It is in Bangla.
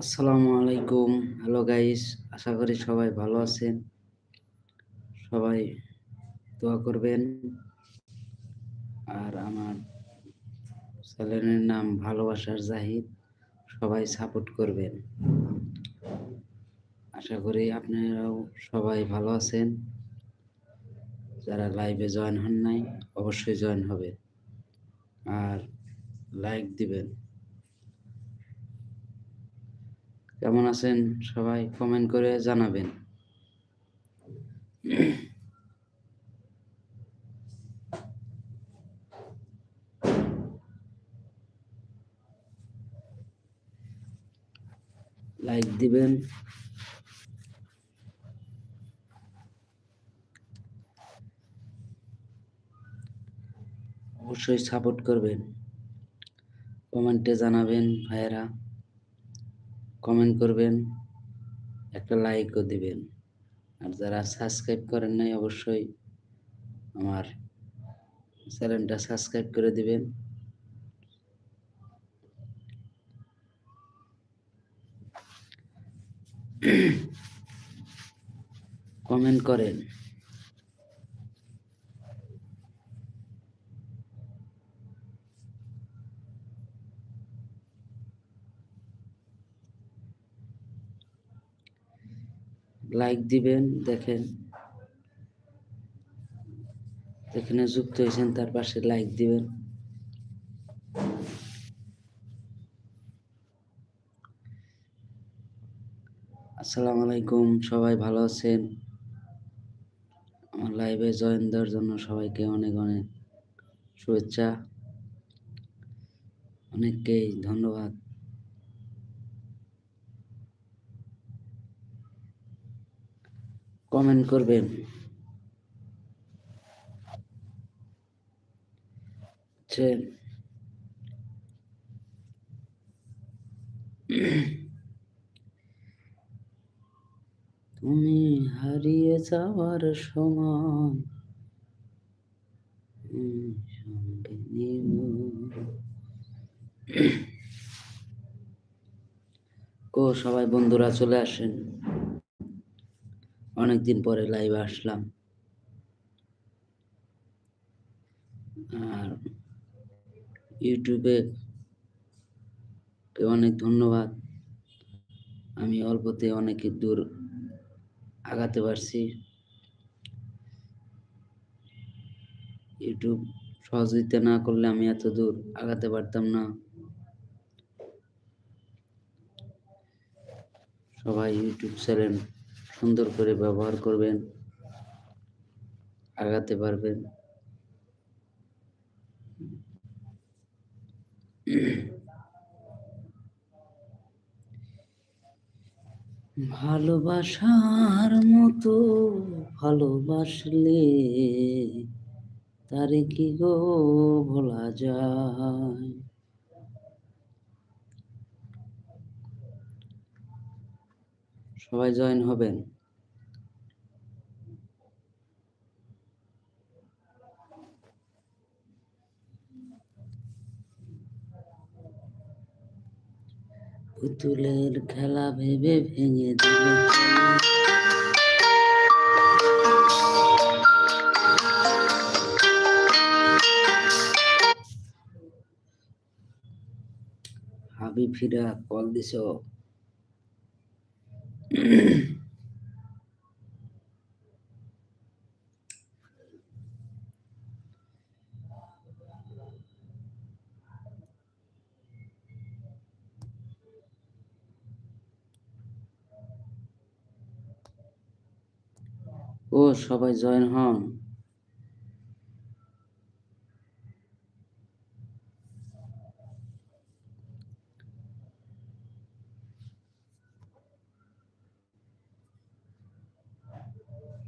আসসালামু আলাইকুম। হ্যালো গাইস আশা করি সবাই ভালো আছেন। সবাই দোয়া করবেন। আর আমার চ্যানেলের নাম ভালোবাসার জাহিদ, সবাই সাপোর্ট করবেন। আশা করি আপনারাও সবাই ভালো আছেন। যারা লাইভে জয়েন হন নাই, অবশ্যই জয়েন হবে আর লাইক দিবেন। কেমন আছেন সবাই কমেন্ট করে জানাবেন। লাইক দিবেন। অবশ্যই সাপোর্ট করবেন। কমেন্টে জানাবেন ভাইয়েরা। কমেন্ট করবেন, একটা লাইকও দিবেন। আর যারা সাবস্ক্রাইব করেন নাই অবশ্যই আমার চ্যানেলটা সাবস্ক্রাইব করে দিবেন। কমেন্ট করেন। লাইক দিবেন, দেখেন। যেখানে যুক্ত হয়েছেন, তার পাশে লাইক দিবেন। আসসালামু আলাইকুম, সবাই ভালো আছেন? আমার লাইভে জয়েন দেওয়ার জন্য সবাইকে অনেক অনেক শুভেচ্ছা। অনেককেই ধন্যবাদ। কমেন্ট করবেন। তুমি হারিয়ে যাওয়ার সময় সঙ্গে কো সবাই বন্ধুরা চলে আসেন। অনেকদিন পরে লাইভে আসলাম। আর ইউটিউবে অনেক ধন্যবাদ। আমি অল্পতে অনেক দূর আগাতে পারছি। ইউটিউব সহযোগিতা না করলে আমি এত দূর আগাতে পারতাম না। সবাই ইউটিউব চ্যানেল সুন্দর করে ব্যবহার করবেন আগাতে পারবেন। ভালোবাসার মতো ভালোবাসলে তারে কি গো ভোলা যায়? সবাই জয়েন হবেন। পুতুলের খেলা ভেবে ভেঙে দিলে হাবি ফিরা কল দিছ ও সবাই জয়েন হন।